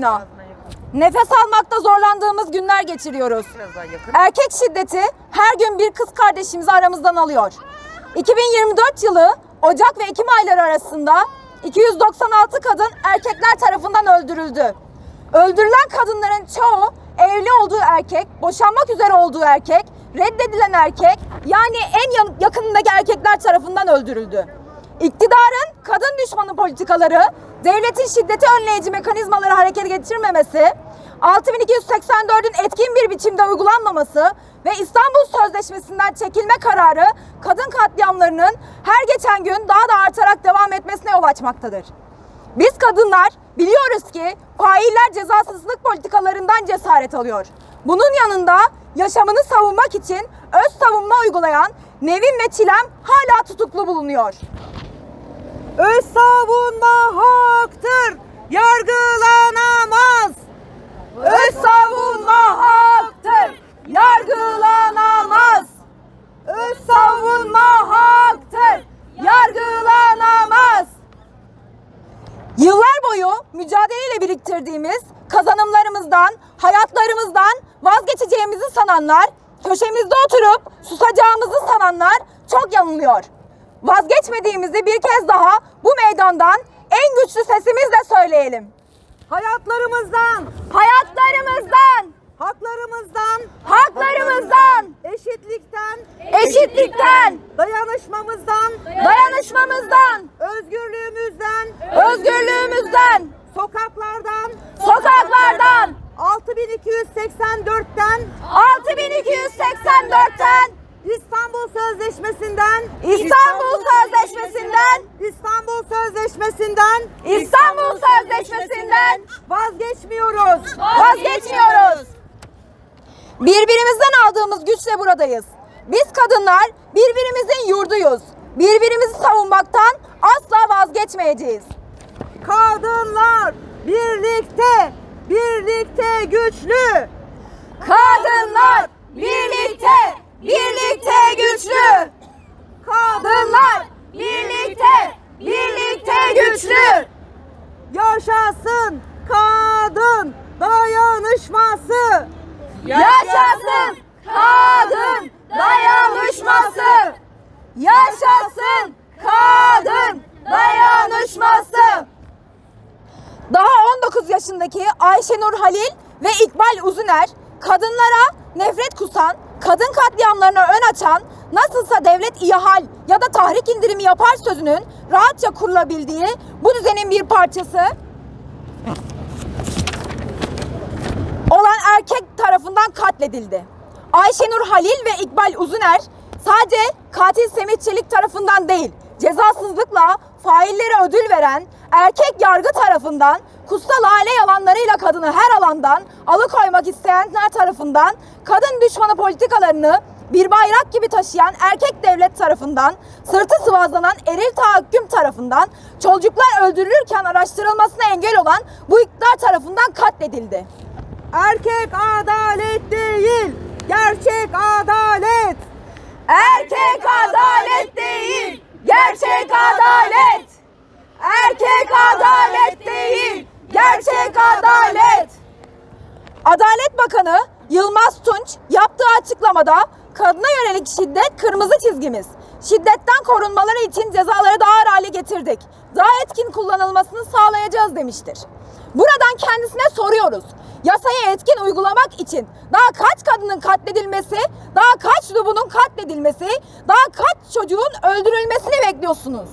kamuoyuna. Nefes almakta zorlandığımız günler geçiriyoruz. Erkek şiddeti her gün bir kız kardeşimizi aramızdan alıyor. 2024 yılı Ocak ve Ekim ayları arasında 296 kadın erkekler tarafından öldürüldü. Öldürülen kadınların çoğu evli olduğu erkek, boşanmak üzere olduğu erkek, reddedilen erkek yani en yakınındaki erkekler tarafından öldürüldü. İktidarın kadın düşmanı politikaları, devletin şiddeti önleyici mekanizmaları harekete geçirmemesi, 6284'ün etkin bir biçimde uygulanmaması ve İstanbul Sözleşmesi'nden çekilme kararı kadın katliamlarının her geçen gün daha da artarak devam etmesine yol açmaktadır. Biz kadınlar biliyoruz ki failler cezasızlık politikalarından cesaret alıyor. Bunun yanında yaşamını savunmak için öz savunma uygulayan Nevin ve Çilem hala tutuklu bulunuyor. Öz savunma haktır. Yargılanamaz. Öz savunma haktır, yargılanamaz. Öz savunma haktır, yargılanamaz. Yıllar boyu mücadeleyle biriktirdiğimiz kazanımlarımızdan, hayatlarımızdan vazgeçeceğimizi sananlar, köşemizde oturup susacağımızı sananlar çok yanılıyor. Vazgeçmediğimizi bir kez daha bu meydandan en güçlü sesimizle söyleyelim. Hayatlarımızdan, Hayatlarımızdan, haklarımızdan, haklarımızdan, eşitlikten, eşitlikten, dayanışmamızdan, dayanışmamızdan, özgürlüğümüzden, özgürlüğümüzden, sokaklardan, sokaklardan, 6284'ten, 6284'ten, İstanbul Sözleşmesi'nden, İstanbul Sözleşmesi'nden, İstanbul Sözleşmesi'nden İstanbul Sözleşmesi'nden vazgeçmiyoruz. vazgeçmiyoruz. Birbirimizden aldığımız güçle buradayız. Biz kadınlar birbirimizin yurduyuz. Birbirimizi savunmaktan asla vazgeçmeyeceğiz. Kadınlar birlikte, birlikte güçlü. Kadınlar birlikte, birlikte güçlü. Kadınlar birlikte, birlikte güçlü. Yaşasın kadın dayanışması. Yaşasın kadın dayanışması. Yaşasın kadın dayanışması. Daha 19 yaşındaki Ayşenur Halil ve İkbal Uzuner kadınlara nefret kusan, kadın katliamlarına ön açan, nasılsa devlet ihal ya da tahrik indirimi yapar sözünün rahatça kurulabildiği bu düzenin bir parçası olan erkek tarafından katledildi. Ayşenur Halil ve İkbal Uzuner sadece katil Semih Çelik tarafından değil, cezasızlıkla faillere ödül veren erkek yargı tarafından kutsal aile yalanlarıyla kadını her alandan alıkoymak isteyenler tarafından kadın düşmanı politikalarını bir bayrak gibi taşıyan erkek devlet tarafından, sırtı sıvazlanan eril tahakküm tarafından, çocuklar öldürülürken araştırılmasına engel olan bu iktidar tarafından katledildi. Erkek adalet değil, gerçek adalet. Erkek adalet değil, gerçek adalet. Erkek adalet gerçek adalet. Adalet Bakanı Yılmaz Tunç yaptığı açıklamada kadına yönelik şiddet kırmızı çizgimiz. Şiddetten korunmaları için cezaları daha ağır hale getirdik. Daha etkin kullanılmasını sağlayacağız demiştir. Buradan kendisine soruyoruz. Yasayı etkin uygulamak için daha kaç kadının katledilmesi, daha kaç lubunun katledilmesi, daha kaç çocuğun öldürülmesini bekliyorsunuz?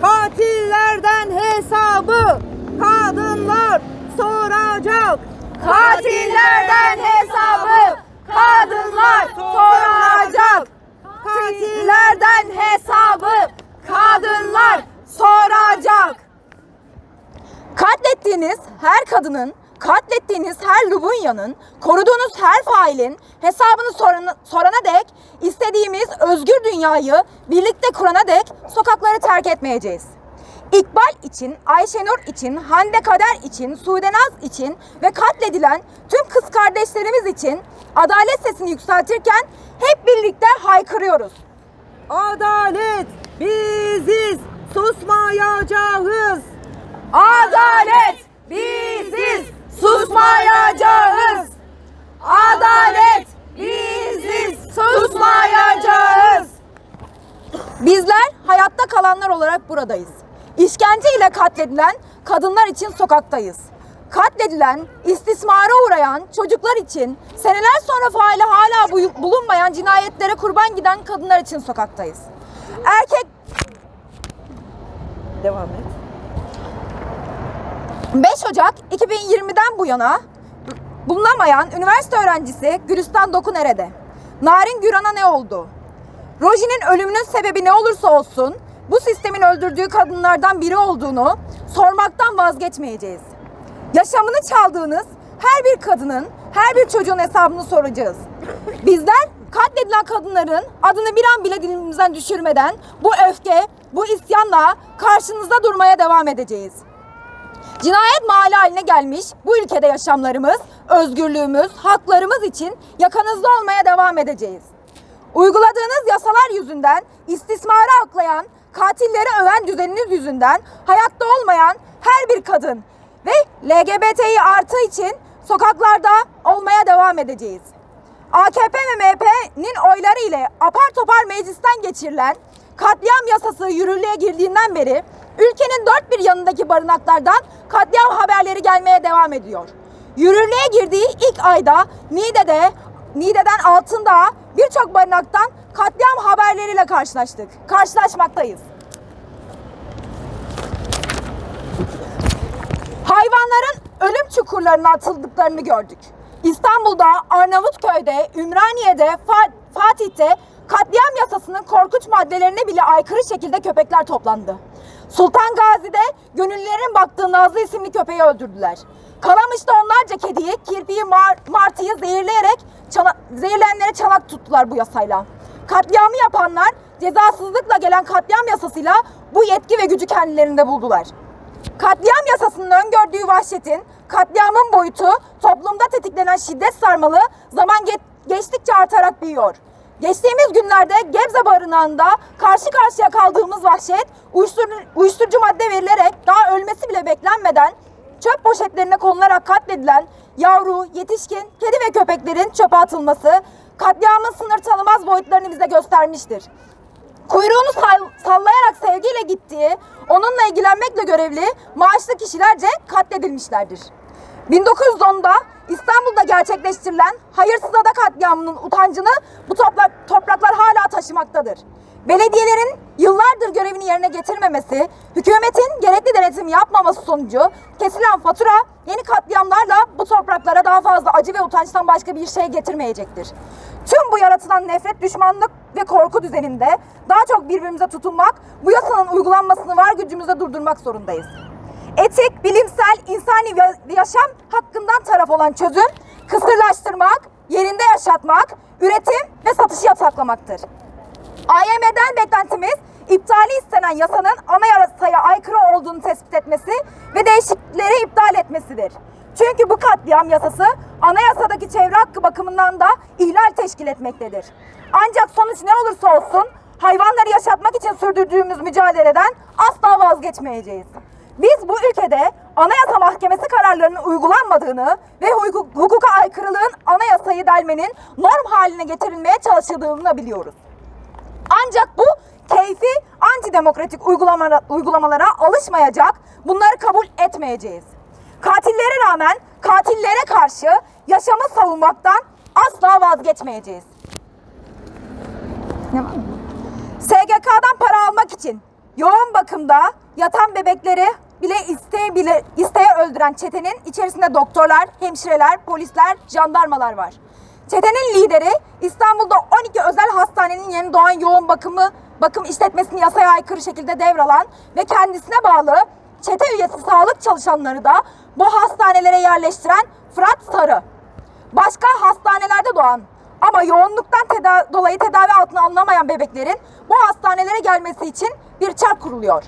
Katillerden hesabı kadınlar soracak. Katillerden hesabı kadınlar soracak. Katillerden hesabı kadınlar soracak. Katlettiğiniz her kadının, katlettiğiniz her Lubunyanın, koruduğunuz her failin hesabını sorana, sorana dek istediğimiz özgür dünyayı birlikte kurana dek sokakları terk etmeyeceğiz. İkbal için, Ayşenur için, Hande Kader için, Sudenaz için ve katledilen tüm kız kardeşlerimiz için adalet sesini yükseltirken hep birlikte haykırıyoruz. Adalet biziz, susmayacağız. Adalet biziz, susmayacağız. Adalet biziz, susmayacağız. Bizler hayatta kalanlar olarak buradayız. İşkence ile katledilen kadınlar için sokaktayız. Katledilen, istismara uğrayan çocuklar için, seneler sonra faili hala bu- bulunmayan cinayetlere kurban giden kadınlar için sokaktayız. Erkek Devam et. 5 Ocak 2020'den bu yana bulunamayan üniversite öğrencisi Gülistan Doku nerede? Narin Güran'a ne oldu? Roji'nin ölümünün sebebi ne olursa olsun bu sistemin öldürdüğü kadınlardan biri olduğunu sormaktan vazgeçmeyeceğiz. Yaşamını çaldığınız her bir kadının, her bir çocuğun hesabını soracağız. Bizler katledilen kadınların adını bir an bile dilimizden düşürmeden bu öfke, bu isyanla karşınızda durmaya devam edeceğiz. Cinayet mahalli haline gelmiş bu ülkede yaşamlarımız, özgürlüğümüz, haklarımız için yakanızda olmaya devam edeceğiz. Uyguladığınız yasalar yüzünden istismara aklayan, katilleri öven düzeniniz yüzünden hayatta olmayan her bir kadın ve LGBTİ artı için sokaklarda olmaya devam edeceğiz. AKP ve MHP'nin oyları ile apar topar meclisten geçirilen katliam yasası yürürlüğe girdiğinden beri ülkenin dört bir yanındaki barınaklardan katliam haberleri gelmeye devam ediyor. Yürürlüğe girdiği ilk ayda Niğde'de, Niğde'den Altındağ birçok barınaktan katliam haberleriyle karşılaştık. Karşılaşmaktayız. Hayvanların ölüm çukurlarına atıldıklarını gördük. İstanbul'da, Arnavutköy'de, Ümraniye'de, Fa- Fatih'te katliam yasasının korkunç maddelerine bile aykırı şekilde köpekler toplandı. Sultan Gazi'de gönüllülerin baktığı Nazlı isimli köpeği öldürdüler. Kalamış'ta onlarca kediyi, kirpiyi, mar- martıyı zehirleyerek çana- zehirlenenlere çanak tuttular bu yasayla. Katliamı yapanlar cezasızlıkla gelen katliam yasasıyla bu yetki ve gücü kendilerinde buldular. Katliam yasasının öngördüğü vahşetin, katliamın boyutu, toplumda tetiklenen şiddet sarmalı zaman ge- geçtikçe artarak büyüyor. Geçtiğimiz günlerde Gebze Barınağı'nda karşı karşıya kaldığımız vahşet, uyuşturucu, uyuşturucu madde verilerek daha ölmesi bile beklenmeden çöp poşetlerine konularak katledilen yavru, yetişkin, kedi ve köpeklerin çöpe atılması, katliamın sınır tanımaz boyutlarını bize göstermiştir kuyruğunu sall- sallayarak sevgiyle gittiği, onunla ilgilenmekle görevli maaşlı kişilerce katledilmişlerdir. 1910'da İstanbul'da gerçekleştirilen hayırsız ada katliamının utancını bu toprak, topraklar hala taşımaktadır. Belediyelerin yıllardır görevini yerine getirmemesi, hükümetin gerekli denetim yapmaması sonucu kesilen fatura yeni katliamlarla bu topraklara daha fazla acı ve utançtan başka bir şey getirmeyecektir. Tüm bu yaratılan nefret, düşmanlık ve korku düzeninde daha çok birbirimize tutunmak, bu yasanın uygulanmasını var gücümüzle durdurmak zorundayız. Etik, bilimsel, insani ya- yaşam hakkından taraf olan çözüm, kısırlaştırmak, yerinde yaşatmak, üretim ve satışı yasaklamaktır. AYM'den beklentimiz iptali istenen yasanın anayasaya aykırı olduğunu tespit etmesi ve değişiklikleri iptal etmesidir. Çünkü bu katliam yasası anayasadaki çevre hakkı bakımından da ihlal teşkil etmektedir. Ancak sonuç ne olursa olsun hayvanları yaşatmak için sürdürdüğümüz mücadeleden asla vazgeçmeyeceğiz. Biz bu ülkede Anayasa Mahkemesi kararlarının uygulanmadığını ve hukuka aykırılığın anayasayı delmenin norm haline getirilmeye çalışıldığını biliyoruz. Ancak bu keyfi antidemokratik uygulamalara, uygulamalara alışmayacak, bunları kabul etmeyeceğiz. Katillere rağmen katillere karşı yaşamı savunmaktan asla vazgeçmeyeceğiz. Ne var? SGK'dan para almak için yoğun bakımda yatan bebekleri bile isteye bile isteye öldüren çetenin içerisinde doktorlar, hemşireler, polisler, jandarmalar var. Çetenin lideri İstanbul'da 12 özel hastanenin yeni doğan yoğun bakımı bakım işletmesini yasaya aykırı şekilde devralan ve kendisine bağlı çete üyesi sağlık çalışanları da bu hastanelere yerleştiren Fırat Sarı. Başka hastanelerde doğan ama yoğunluktan teda- dolayı tedavi altına alınamayan bebeklerin bu hastanelere gelmesi için bir çark kuruluyor.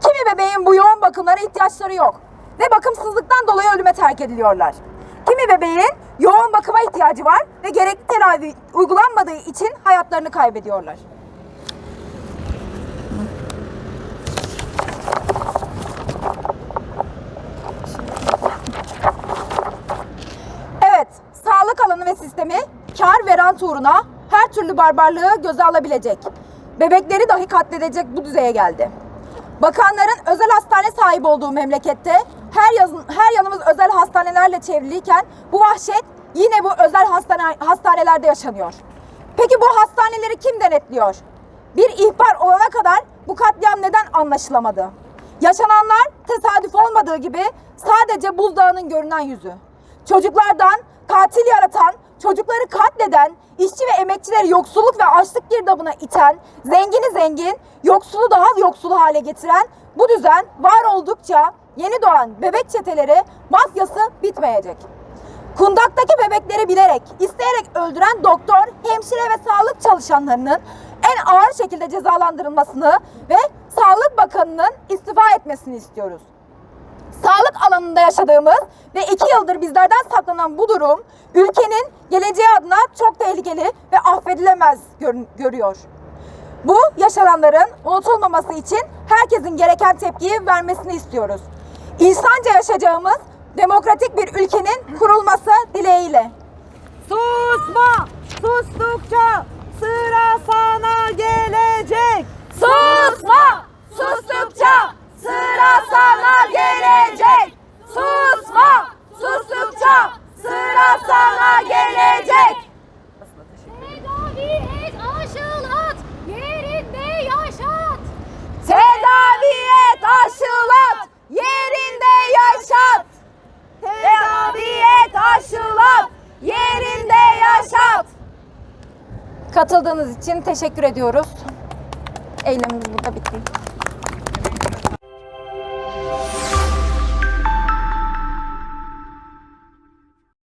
Kimi bebeğin bu yoğun bakımlara ihtiyaçları yok ve bakımsızlıktan dolayı ölüme terk ediliyorlar. Kimi bebeğin yoğun bakıma ihtiyacı var ve gerekli tedavi uygulanmadığı için hayatlarını kaybediyorlar. Evet, sağlık alanı ve sistemi kar ve rant uğruna her türlü barbarlığı göze alabilecek. bebekleri dahi katledecek bu düzeye geldi. Bakanların özel hastane sahibi olduğu memlekette her yazın her yanımız özel hastanelerle çevriliyken bu vahşet yine bu özel hastane, hastanelerde yaşanıyor. Peki bu hastaneleri kim denetliyor? Bir ihbar olana kadar bu katliam neden anlaşılamadı? Yaşananlar tesadüf olmadığı gibi sadece buzdağının görünen yüzü. Çocuklardan katil yaratan, çocukları katleden, işçi ve emekçileri yoksulluk ve açlık girdabına iten, zengini zengin, yoksulu daha yoksulu hale getiren bu düzen var oldukça yeni doğan bebek çeteleri mafyası bitmeyecek. Kundaktaki bebekleri bilerek, isteyerek öldüren doktor, hemşire ve sağlık çalışanlarının en ağır şekilde cezalandırılmasını ve Sağlık Bakanı'nın istifa etmesini istiyoruz. Sağlık alanında yaşadığımız ve iki yıldır bizlerden saklanan bu durum ülkenin geleceği adına çok tehlikeli ve affedilemez gör- görüyor. Bu yaşananların unutulmaması için herkesin gereken tepkiyi vermesini istiyoruz. İnsanca yaşayacağımız demokratik bir ülkenin Katıldığınız için teşekkür ediyoruz. Eylemimiz burada bitti.